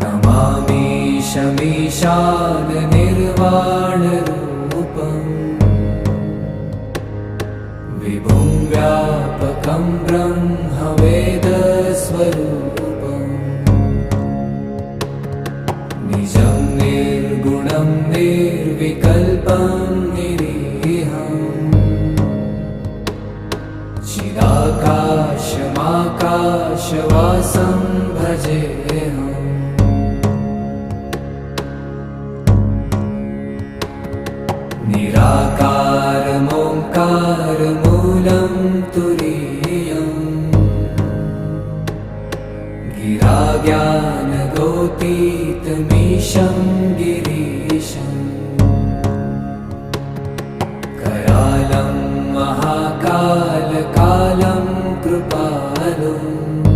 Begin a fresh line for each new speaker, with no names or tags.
नमामि शमीशाननिर्वाणरूपम् विभुं व्यापकं ब्रह्मवेदस्वरूपम्। निजं निर्गुणं निर्विकल्पं निरीहम्। चिदाकाशमाकाशवासं भजेऽहम् निराकारमोङ्कारमूलं तुरीयम् गिराज्ञानगोतमीशं गिरीशम् करालं महाकालकालं कृपालम्।